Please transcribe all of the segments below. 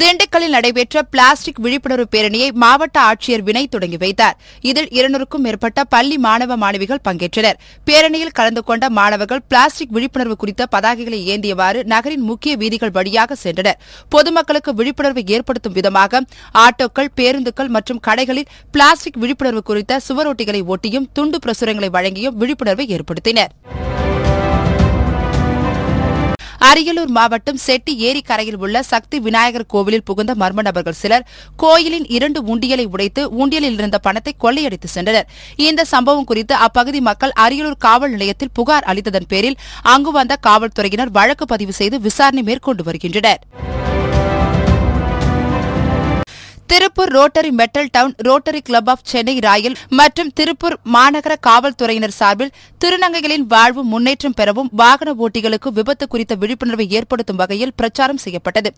திண்டுக்கல்லில் நடைபெற்ற பிளாஸ்டிக் விழிப்புணர்வு பேரணியை மாவட்ட ஆட்சியர் வினய் தொடங்கி வைத்தார். இதில் இருநூறுக்கும் மேற்பட்ட பள்ளி மாணவ மாணவிகள் பங்கேற்றனர். பேரணியில் கலந்து கொண்ட மாணவர்கள் பிளாஸ்டிக் விழிப்புணர்வு குறித்த பதாகைகளை ஏந்தியவாறு நகரின் முக்கிய வீதிகள் வழியாக சென்றனர். பொதுமக்களுக்கு விழிப்புணர்வை ஏற்படுத்தும் விதமாக ஆட்டோக்கள் பேருந்துகள் மற்றும் கடைகளில் பிளாஸ்டிக் விழிப்புணர்வு குறித்த சுவரொட்டிகளை ஒட்டியும் துண்டு பிரசுரங்களை வழங்கியும் விழிப்புணர்வை ஏற்படுத்தினர். அரியலூர் மாவட்டம் செட்டி ஏரி கரையில் உள்ள சக்தி விநாயகர் கோவிலில் புகுந்த மர்ம நபர்கள் சிலர் கோயிலின் இரண்டு உண்டியலை உடைத்து உண்டியலில் இருந்த பணத்தை கொள்ளையடித்து சென்றனர். இந்த சம்பவம் குறித்து அப்பகுதி மக்கள் அரியலூர் காவல் நிலையத்தில் புகார் அளித்ததன் பேரில் அங்கு வந்த காவல்துறையினர் வழக்கு பதிவு செய்து விசாரணை மேற்கொண்டு வருகின்றனர். Tiruppur rotary metal town rotary club of Chennai royal மற்றும் திருப்பூர் மாநகர காவல்துறையினர் சார்பில் திருநங்கைகளின் வாழ்வு முன்னேற்றம் பெறவும் வாகன ஓட்டிகளுக்கு விபத்து குறித்த விழிப்புணர்வை ஏற்படுத்தும் வகையில் பிரச்சாரம் செய்யப்பட்டது.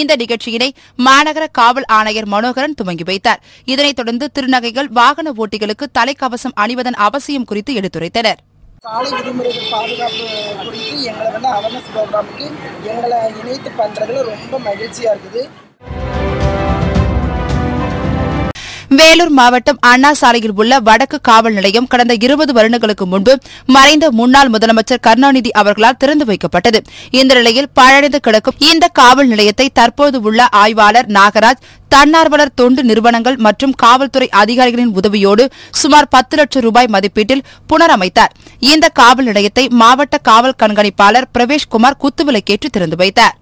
இந்த நிகழ்ச்சியினை மாநகர காவல் ஆணையர் மனோகரன் துவங்கி வைத்தார். இதனைத் தொடர்ந்து திருநங்கைகள் வாகன ஓட்டிகளுக்கு தலைக்கவசம் அணிவதன் அவசியம் குறித்து எடுத்துரைத்தனர். சாலை விதிமுறைகள் பாதுகாப்பு குறித்து எங்களை வந்து அவேர்னஸ் ப்ரோக்ராமுக்கு எங்களை இணைத்து பண்ணுறதுல ரொம்ப மகிழ்ச்சியாக இருக்குது. வேலூர் மாவட்டம் அண்ணா சாலையில் உள்ள வடக்கு காவல் நிலையம் கடந்த இருபது வருடங்களுக்கு முன்பு மறைந்த முன்னாள் முதலமைச்சர் கருணாநிதி அவர்களால் திறந்து வைக்கப்பட்டது. இந்த நிலையில் பழடைந்து கிடக்கும் இந்த காவல் நிலையத்தை தற்போது உள்ள ஆய்வாளர் நாகராஜ் தன்னார்வலர் தொண்டு நிறுவனங்கள் மற்றும் காவல்துறை அதிகாரிகளின் உதவியோடு சுமார் பத்து லட்சம் ரூபாய் மதிப்பீட்டில் புனரமைத்தார். இந்த காவல் நிலையத்தை மாவட்ட காவல் கண்காணிப்பாளர் பிரவேஷ்குமார் குத்துவிலக்கேற்று திறந்து வைத்தார்.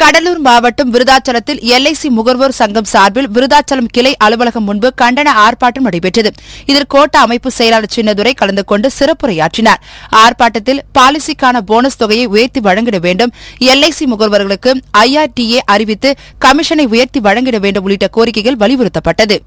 கடலூர் மாவட்டம் விருதாச்சலத்தில் எல்ஐசி முகர்வோர் சங்கம் சார்பில் விருதாச்சலம் கிளை அலுவலகம் முன்பு கண்டன ஆர்ப்பாட்டம் நடைபெற்றது. இதில் கோட்ட அமைப்பு செயலாளர் சின்னதுரை கலந்து கொண்டு சிறப்புரையாற்றினார். ஆர்ப்பாட்டத்தில் பாலிசிக்கான போனஸ் தொகையை உயர்த்தி வழங்கிட வேண்டும். எல்ஐசி முகர்வர்களுக்கு ஐஆர்டிஏ அறிவித்து கமிஷனை உயர்த்தி வழங்கிட வேண்டும் உள்ளிட்ட கோரிக்கைகள் வலியுறுத்தப்பட்டது.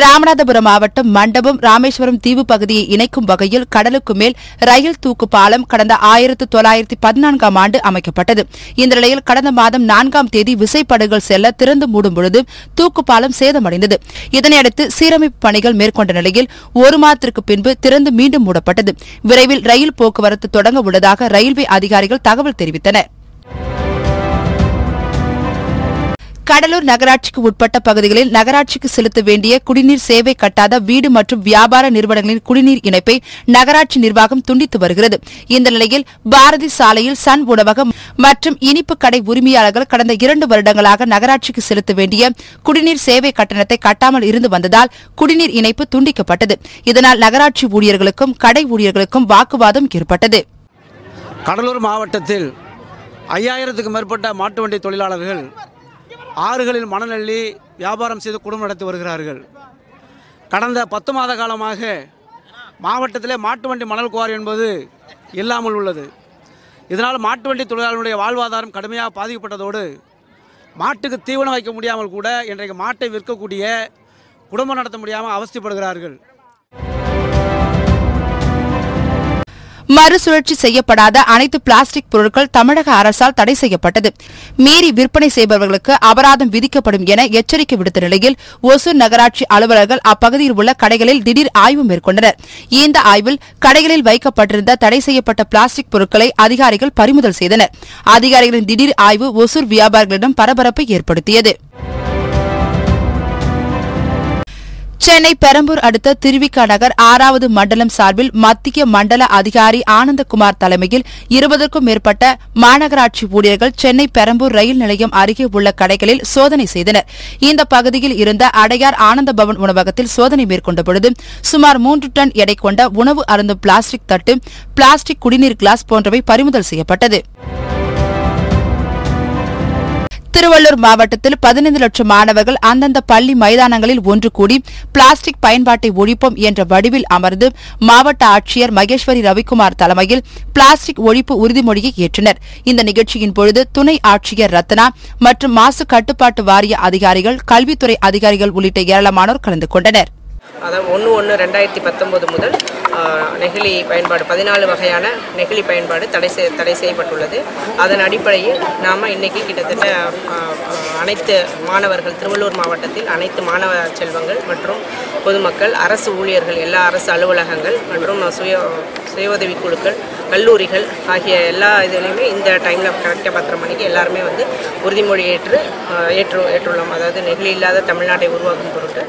ராமநாதபுரம் மாவட்டம் மண்டபம் ராமேஸ்வரம் தீவு பகுதியை இணைக்கும் வகையில் கடலுக்கு மேல் ரயில் தூக்கு பாலம் கடந்த ஆயிரத்து தொள்ளாயிரத்தி பதினான்காம் ஆண்டு அமைக்கப்பட்டது. இந்த நிலையில் கடந்த மாதம் நான்காம் தேதி விசைப்படகுகள் செல்ல திறந்து மூடும் பொழுது தூக்கு பாலம் சேதமடைந்தது. இதனையடுத்து சீரமைப்பு பணிகள் மேற்கொண்ட நிலையில் ஒரு மாதத்திற்கு பின்பு திறந்து மீண்டும் மூடப்பட்டது. விரைவில் ரயில் போக்குவரத்து தொடங்க உள்ளதாக ரயில்வே அதிகாரிகள் தகவல் தெரிவித்தனா் கடலூர் நகராட்சிக்கு உட்பட்ட பகுதிகளில் நகராட்சிக்கு செலுத்த வேண்டிய குடிநீர் சேவை கட்டாத வீடு மற்றும் வியாபார நிறுவனங்களின் குடிநீர் இணைப்பை நகராட்சி நிர்வாகம் துண்டித்து வருகிறது. இந்த நிலையில் பாரதி சாலையில் சன் உணவகம் மற்றும் இனிப்பு கடை உரிமையாளர்கள் கடந்த இரண்டு வருடங்களாக நகராட்சிக்கு செலுத்த வேண்டிய குடிநீர் சேவை கட்டணத்தை கட்டாமல் இருந்து வந்ததால் குடிநீர் இணைப்பு துண்டிக்கப்பட்டது. இதனால் நகராட்சி ஊழியர்களுக்கும் கடை ஊழியர்களுக்கும் வாக்குவாதம் ஏற்பட்டது. கடலூர் மாவட்டத்தில் ஐயாயிரத்துக்கும் மேற்பட்ட மாட்டு வண்டி தொழிலாளர்கள் ஆறுகளில் மணல் வியாபாரம் செய்து குடும்பம் நடத்தி வருகிறார்கள். கடந்த பத்து மாத காலமாக மாவட்டத்திலே மாட்டு வண்டி மணல் குவாரி என்பது இல்லாமல் உள்ளது. இதனால் மாட்டு வண்டி தொழிலாளர்களுடைய வாழ்வாதாரம் கடுமையாக பாதிக்கப்பட்டதோடு மாட்டுக்கு தீவனம் வைக்க முடியாமல் கூட இன்றைக்கு மாட்டை விற்கக்கூடிய குடும்பம் நடத்த முடியாமல் அவஸ்திப்படுகிறார்கள். மறுசுழற்சி செய்யப்படாத அனைத்து பிளாஸ்டிக் பொருட்கள் தமிழக அரசால் தடை செய்யப்பட்டது. மீறி விற்பனை செய்பவர்களுக்கு அபராதம் விதிக்கப்படும் என எச்சரிக்கை விடுத்த நிலையில் ஒசூர் நகராட்சி அலுவலர்கள் அப்பகுதியில் உள்ள கடைகளில் திடீர் ஆய்வு மேற்கொண்டனர். இந்த ஆய்வில் கடைகளில் வைக்கப்பட்டிருந்த தடை செய்யப்பட்ட பிளாஸ்டிக் பொருட்களை அதிகாரிகள் பறிமுதல் செய்தனர். அதிகாரிகளின் திடீர் ஆய்வு ஒசூர் வியாபாரிகளிடம் பரபரப்பை ஏற்படுத்தியது. சென்னை பெரம்பூர் அடுத்த திருவிக்கா நகர் ஆறாவது மண்டலம் சார்பில் மத்திய மண்டல அதிகாரி ஆனந்தகுமார் தலைமையில் இருபதற்கும் மேற்பட்ட மாநகராட்சி ஊழியர்கள் சென்னை பெரம்பூர் ரயில் நிலையம் அருகே உள்ள கடைகளில் சோதனை செய்தனர். இந்த பகுதியில் இருந்த அடையார் ஆனந்த பவன் உணவகத்தில் சோதனை மேற்கொண்ட பொழுது சுமார் மூன்று டன் எடை கொண்ட உணவு அருந்தும் பிளாஸ்டிக் தட்டு பிளாஸ்டிக் குடிநீர் கிளாஸ் போன்றவை பறிமுதல் செய்யப்பட்டது. திருவள்ளூர் மாவட்டத்தில் பதினைந்து லட்சம் மாணவர்கள் அந்தந்த பள்ளி மைதானங்களில் ஒன்று கூடி பிளாஸ்டிக் பயன்பாட்டை ஒழிப்போம் என்ற வடிவில் அமர்ந்து மாவட்ட ஆட்சியர் மகேஸ்வரி ரவிக்குமார் தலைமையில் பிளாஸ்டிக் ஒழிப்பு உறுதிமொழியை ஏற்றனர். இந்த நிகழ்ச்சியின் பொழுது துணை ஆட்சியர் ரத்னா மற்றும் மாசு கட்டுப்பாட்டு வாரிய அதிகாரிகள் கல்வித்துறை அதிகாரிகள் உள்ளிட்ட ஏராளமானோர் கலந்து கொண்டனர். அதாவது ஒன்று ஒன்று ரெண்டாயிரத்தி பத்தொம்போது முதல் நெகிழி பயன்பாடு பதினாலு வகையான நெகிழி பயன்பாடு தடை செய் தடை செய்யப்பட்டுள்ளது. அதன் அடிப்படையில் நாம் இன்னைக்கு கிட்டத்தட்ட அனைத்து மாணவர்கள் திருவள்ளூர் மாவட்டத்தில் அனைத்து மாணவ செல்வங்கள் மற்றும் பொதுமக்கள் அரசு ஊழியர்கள் எல்லா அரசு அலுவலகங்கள் மற்றும் சுய சுய உதவிக் குழுக்கள் கல்லூரிகள் ஆகிய எல்லா இதுலேயுமே இந்த டைமில் கரெக்டாக பத்தரை மணிக்கு எல்லாருமே வந்து உறுதிமொழி ஏற்று ஏற்று ஏற்றுள்ளோம். அதாவது நெகிழி இல்லாத தமிழ்நாட்டை உருவாக்கும் பொருட்டு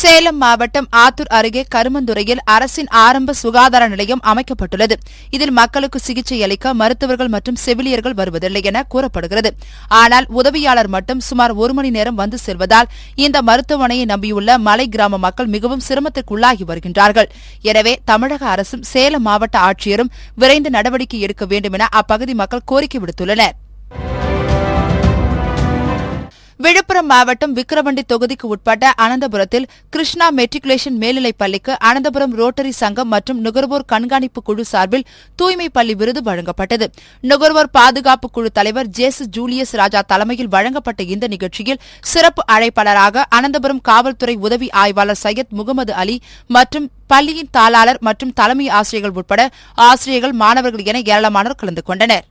சேலம் மாவட்டம் ஆத்தூர் அருகே கருமந்துறையில் அரசின் ஆரம்ப சுகாதார நிலையம் அமைக்கப்பட்டுள்ளது. இதில் மக்களுக்கு சிகிச்சை அளிக்க மருத்துவர்கள் மற்றும் செவிலியர்கள் வருவதில்லை என கூறப்படுகிறது. ஆனால் உதவியாளர் மட்டும் சுமார் ஒரு மணி நேரம் வந்து செல்வதால் இந்த மருத்துவமனையை நம்பியுள்ள மலை கிராம மக்கள் மிகவும் சிரமத்திற்குள்ளாகி வருகின்றார்கள். எனவே தமிழக அரசும் சேலம் மாவட்ட ஆட்சியரும் விரைந்து நடவடிக்கை எடுக்க வேண்டும் என அப்பகுதி மக்கள் கோரிக்கை விடுத்துள்ளனர். விழுப்புரம் மாவட்டம் விக்கிரவண்டி தொகுதிக்கு உட்பட்ட அனந்தபுரத்தில் கிருஷ்ணா மெட்ரிகுலேஷன் மேல்நிலைப் பள்ளிக்கு அனந்தபுரம் ரோட்டரி சங்கம் மற்றும் நுகர்வோர் கண்காணிப்பு குழு சார்பில் தூய்மை பள்ளி விருது வழங்கப்பட்டது. நுகர்வோர் பாதுகாப்பு குழு தலைவர் ஜேசு ஜூலியஸ் ராஜா தலைமையில் வழங்கப்பட்ட இந்த நிகழ்ச்சியில் சிறப்பு அழைப்பாளராக அனந்தபுரம் காவல்துறை உதவி ஆய்வாளர் சையத் முகமது அலி மற்றும் பள்ளியின் தாளாளர் மற்றும் தலைமை ஆசிரியர்கள் உட்பட ஆசிரியர்கள் மாணவர்கள் என ஏராளமானோர் கலந்து கொண்டனர்.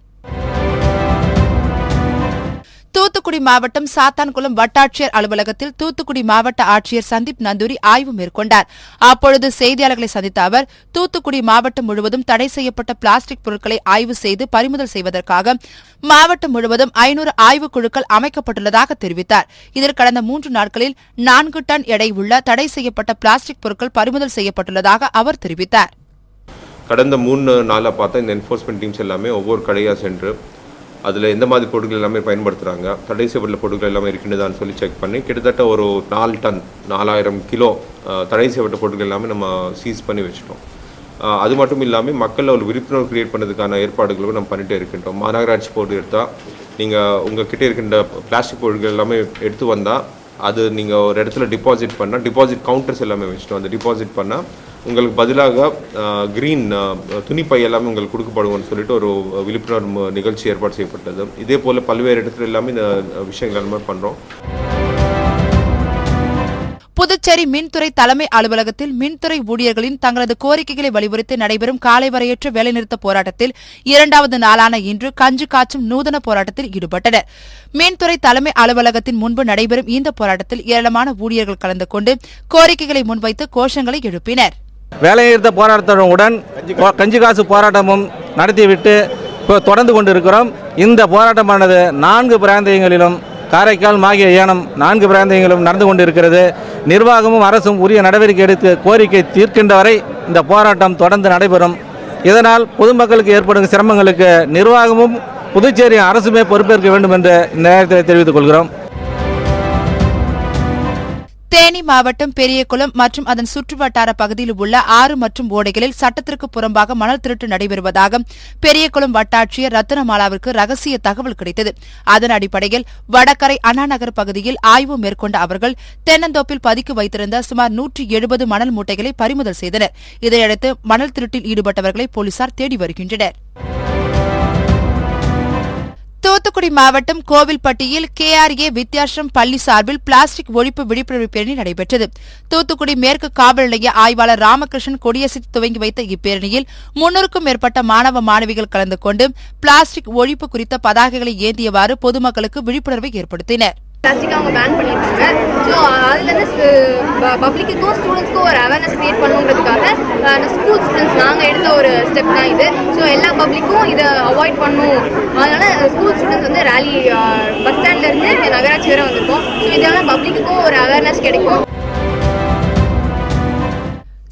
தூத்துக்குடி மாவட்டம் சாத்தான்குளம் வட்டாட்சியர் அலுவலகத்தில் தூத்துக்குடி மாவட்ட ஆட்சியர் சந்தீப் நந்தூரி ஆய்வு மேற்கொண்டார். அப்பொழுது செய்தியாளர்களை சந்தித்த அவர் தூத்துக்குடி மாவட்டம் முழுவதும் தடை செய்யப்பட்ட பிளாஸ்டிக் பொருட்களை ஆய்வு செய்து பறிமுதல் செய்வதற்காக மாவட்டம் முழுவதும் ஐநூறு ஆய்வுக் குழுக்கள் அமைக்கப்பட்டுள்ளதாக தெரிவித்தார். இதில் கடந்த மூன்று நாட்களில் நான்கு டன் எடை உள்ள தடை செய்யப்பட்ட பிளாஸ்டிக் பொருட்கள் பறிமுதல் செய்யப்பட்டுள்ளதாக அவர் தெரிவித்தார். கடந்த மூணு நாளாக பார்த்தா இந்த என்ஃபோர்ஸ்மெண்ட் டீம்ஸ் எல்லாமே ஒவ்வொரு கடையாக சென்று அதில் எந்த மாதிரி பொருட்கள் எல்லாமே பயன்படுத்துகிறாங்க தடை செய்யப்பட்ட பொருட்கள் எல்லாமே இருக்கின்றதான்னு சொல்லி செக் பண்ணி கிட்டத்தட்ட ஒரு நாலு டன் நாலாயிரம் கிலோ தடை செய்யப்பட்ட பொருட்கள் எல்லாமே நம்ம சீஸ் பண்ணி வச்சிட்டோம். அது மட்டும் இல்லாமல் மக்களில் ஒரு விழிப்புணர்வு கிரியேட் பண்ணதுக்கான ஏற்பாடுகளும் நம்ம பண்ணிகிட்டே இருக்கின்றோம். மாநகராட்சி போர்டு எடுத்தால் நீங்கள் உங்கள் கிட்டே இருக்கின்ற பிளாஸ்டிக் பொருட்கள் எல்லாமே எடுத்து வந்தால் அது நீங்கள் ஒரு இடத்துல டிபாசிட் பண்ணால் டிபாசிட் கவுண்டர்ஸ் எல்லாமே வச்சுட்டோம் அந்த டிபாசிட் பண்ணால் உங்களுக்கு பதிலாக க்ரீன் துணிப்பை எல்லாமே உங்களுக்கு கொடுக்கப்படுவோம்னு சொல்லிட்டு ஒரு விழிப்புணர்வு நிகழ்ச்சி ஏற்பாடு செய்யப்பட்டது. இதே போல் பல்வேறு இடத்துல எல்லாமே இந்த விஷயங்கள் எல்லாமே பண்ணுறோம் புதுச்சேரி மின்துறை தலைமை அலுவலகத்தில் மின்துறை ஊழியர்களின் தங்களது கோரிக்கைகளை வலியுறுத்தி நடைபெறும் காலை வரையற்ற வேலைநிறுத்த போராட்டத்தில் இரண்டாவது நாளான இன்று கஞ்சி காய்ச்சும் நூதன போராட்டத்தில் ஈடுபட்டனர். மின்துறை தலைமை அலுவலகத்தின் முன்பு நடைபெறும் இந்த போராட்டத்தில் ஏராளமான ஊழியர்கள் கலந்து கொண்டு கோரிக்கைகளை முன்வைத்து கோஷங்களை எழுப்பினர். வேலைநிறுத்த போராட்டத்துடன் கஞ்சி காசு போராட்டமும் நடத்திவிட்டு தொடர்ந்து கொண்டிருக்கிறோம். இந்த போராட்டமானது நான்கு பிராந்தியங்களிலும் காரைக்கால் மாகிய ஏனம் நான்கு பிராந்தியங்களும் நடந்து கொண்டிருக்கிறது. நிர்வாகமும் அரசும் உரிய நடவடிக்கை எடுத்து கோரிக்கை தீர்க்கின்ற வரை இந்த போராட்டம் தொடர்ந்து நடைபெறும். இதனால் பொதுமக்களுக்கு ஏற்படும் சிரமங்களுக்கு நிர்வாகமும் புதுச்சேரி அரசுமே பொறுப்பேற்க வேண்டும் என்று இந்த நேரத்தில் தெரிவித்துக் கொள்கிறோம். தேனி மாவட்டம் பெரியகுளம் மற்றும் அதன் சுற்றுவட்டார பகுதியில் உள்ள ஆறு மற்றும் ஓடைகளில் சட்டத்திற்கு புறம்பாக மணல் திருட்டு நடைபெறுவதாக பெரியகுளம் வட்டாட்சியர் ரத்தினமாலாவிற்கு ரகசிய தகவல் கிடைத்தது. அதன் அடிப்படையில் வடகரை அண்ணாநகர் பகுதியில் ஆய்வு மேற்கொண்ட அவர்கள் தென்னந்தோப்பில் பதுக்கி வைத்திருந்த சுமார் நூற்றி எழுபது மணல் மூட்டைகளை பறிமுதல் செய்தனர். இதையடுத்து மணல் திருட்டில் ஈடுபட்டவர்களை போலீசார் தேடி வருகின்றனர். தூத்துக்குடி மாவட்டம் கோவில்பட்டியில் கேஆர்ஏ வித்யாசிரம் பள்ளி சார்பில் பிளாஸ்டிக் ஒழிப்பு விழிப்புணர்வு பேரணி நடைபெற்றது. தூத்துக்குடி மேற்கு காவல் நிலைய ஆய்வாளர் ராமகிருஷ்ணன் கொடியசைத்து துவங்கி வைத்த இப்பேரணியில் முன்னூறுக்கும் மேற்பட்ட மாணவ மாணவிகள் கலந்து கொண்டு பிளாஸ்டிக் ஒழிப்பு குறித்த பதாகைகளை ஏந்தியவாறு பொதுமக்களுக்கு விழிப்புணர்வை ஏற்படுத்தினர். பிளாஸ்டிக் அவங்க பேன் பண்ணியிருக்காங்க. ஸோ அதுலேருந்து பப்ளிக்குக்கும் ஸ்டூடெண்ட்ஸ்க்கும் ஒரு அவேர்னஸ் க்ரியேட் பண்ணுங்கிறதுக்காக ஸ்கூல் ஸ்டூடெண்ட்ஸ் நாங்கள் எடுத்த ஒரு ஸ்டெப் தான் இது. ஸோ எல்லா பப்ளிக்கும் இதை அவாய்ட் பண்ணும் அதனால் ஸ்கூல் ஸ்டூடெண்ட்ஸ் வந்து ரேலி பஸ் ஸ்டாண்ட்லேருந்து நகராட்சி வரை வந்திருக்கோம். ஸோ இதனால் பப்ளிக்குக்கும் ஒரு அவேர்னஸ் கிடைக்கும்.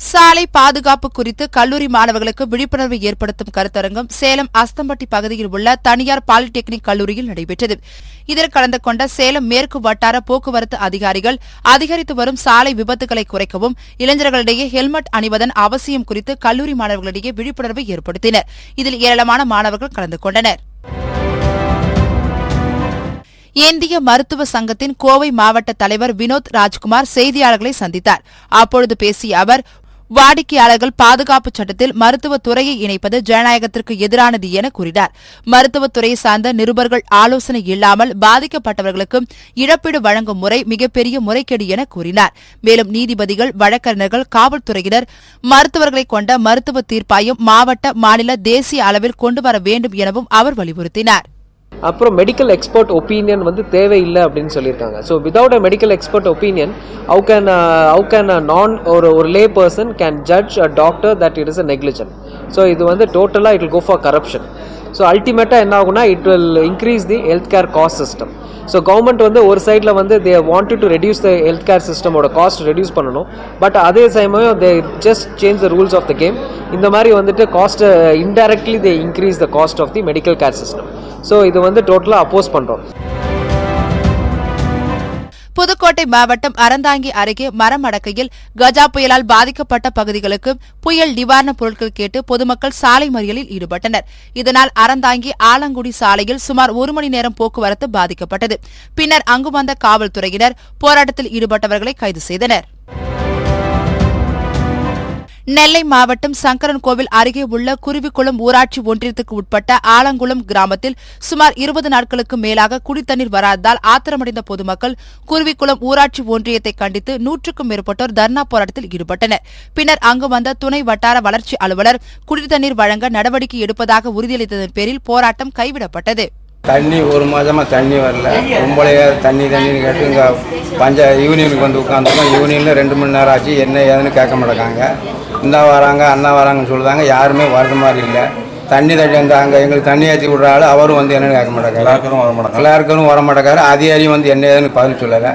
சாலை பாதுகாப்பு குறித்து கல்லூரி மாணவர்களுக்கு விழிப்புணர்வு ஏற்படுத்தும் கருத்தரங்கம் சேலம் அஸ்தம்பட்டி பகுதியில் உள்ள தனியார் பாலிடெக்னிக் கல்லூரியில் நடைபெற்றது. இதில் கலந்து கொண்ட சேலம் மேற்கு வட்டார போக்குவரத்து அதிகாரிகள் அதிகரித்து வரும் சாலை விபத்துகளை குறைக்கவும் இளைஞர்களிடையே ஹெல்மெட் அணிவதன் அவசியம் குறித்து கல்லூரி மாணவர்களிடையே விழிப்புணர்வை ஏற்படுத்தினர். இதில் ஏராளமான மாணவர்கள் கலந்து கொண்டனர். இந்திய மருத்துவ சங்கத்தின் கோவை மாவட்ட தலைவர் வினோத் ராஜ்குமார் செய்தியாளர்களை சந்தித்தார். அப்பொழுது பேசிய அவர் வாடிக்கையாளர்கள் பாதுகாப்பு சட்டத்தில் மருத்துவத்துறையை இணைப்பது ஜனநாயகத்திற்கு எதிரானது என கூறினார். மருத்துவத் துறையை சார்ந்த நிருபர்கள் ஆலோசனை இல்லாமல் பாதிக்கப்பட்டவர்களுக்கு இழப்பீடு வழங்கும் முறை மிகப்பெரிய முறைகேடு என கூறினார். மேலும் நீதிபதிகள் வழக்கறிஞர்கள் காவல்துறையினர் மருத்துவர்களை கொண்ட மருத்துவ தீர்ப்பாயம் மாவட்ட மாநில தேசிய அளவில் கொண்டு வர வேண்டும் எனவும் அவர் வலியுறுத்தினார். அப்புறம் மெடிக்கல் எக்ஸ்பர்ட் ஒப்பீனியன் வந்து தேவையில்லை அப்படின்னு சொல்லியிருக்காங்க. So without a medical expert opinion how can how can uh நான் ஒரு ஒரு lay person can judge a doctor that it is a negligence so இது வந்து டோட்டலாக it'll go for corruption so அல்டிமேட்டாக என்ன ஆகுனா it will increase the health care cost system so government வந்து ஒரு சைடில் வந்து they want to reduce the health care சிஸ்டமோட cost reduce பண்ணணும். பட் அதே சமயம் they just change the rules of the game இந்த மாதிரி வந்துட்டு காஸ்ட்டை indirectly they increase the cost of the medical care system so இது வந்து டோட்டலாக அப்போஸ் பண்ணுறோம் புதுக்கோட்டை மாவட்டம் அறந்தாங்கி அருகே மரம் அடக்கையில் கஜா புயலால் பாதிக்கப்பட்ட பகுதிகளுக்கு புயல் நிவாரணப் பொருட்கள் கேட்டு பொதுமக்கள் சாலை மறியலில் ஈடுபட்டனர். இதனால் அறந்தாங்கி ஆலங்குடி சாலையில் சுமார் ஒரு மணி நேரம் போக்குவரத்து பாதிக்கப்பட்டது. பின்னர் அங்கு வந்த காவல்துறையினர் போராட்டத்தில் ஈடுபட்டவர்களை கைது செய்தனர். நெல்லை மாவட்டம் சங்கரன் கோவில் அருகே உள்ள குருவிக்குளம் ஊராட்சி ஒன்றியத்துக்கு உட்பட்ட ஆலங்குளம் கிராமத்தில் சுமார் இருபது நாட்களுக்கு மேலாக குடித்தண்ணீர் வராததால் ஆத்திரமடைந்த பொதுமக்கள் குருவிக்குளம் ஊராட்சி ஒன்றியத்தை கண்டித்து நூற்றுக்கும் மேற்பட்டோர் தர்ணா போராட்டத்தில் ஈடுபட்டனர். பின்னர் அங்கு வந்த துணை வட்டார வளர்ச்சி அலுவலர் குடித்தண்ணீர் வழங்க நடவடிக்கை எடுப்பதாக உறுதியளித்ததன் பேரில் போராட்டம் கைவிடப்பட்டது. தண்ணி ஒரு மாதமாக தண்ணி வரல. ரொம்பளைய தண்ணி தண்ணின்னு கேட்டு இங்கே பஞ்ச யூனியனுக்கு வந்து உட்காந்துருக்கோம் யூனியனில் ரெண்டு மணி நேரம் ஆச்சு. என்ன ஏதுன்னு கேட்க மாட்டேங்காங்க. இந்தா வராங்க அண்ணா வராங்கன்னு சொல்லுதாங்க. யாருமே வர்ற மாதிரி இல்லை. தண்ணி அந்த அங்கே எங்களுக்கு தண்ணி ஏற்றி விடுற ஆள் அவரும் வந்து என்னன்னு கேட்க மாட்டேங்காரு கிளார்க்கரும் வர மாட்டேங்காரு அதிகாரியும் வந்து என்ன ஏதுன்னு பதில் சொல்லலை.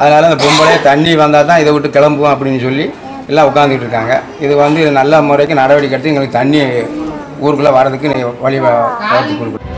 அதனால் அந்த பொம்பளையே தண்ணி வந்தால் தான் இதை விட்டு கிளம்புவோம் அப்படின்னு சொல்லி எல்லாம் உட்காந்துக்கிட்டு இருக்காங்க. இது வந்து நல்ல முறைக்கு நடவடிக்கை எடுத்து எங்களுக்கு தண்ணி ஊருக்குள்ளே வர்றதுக்கு நீ வழி வகுத்து கொடுக்கணும்.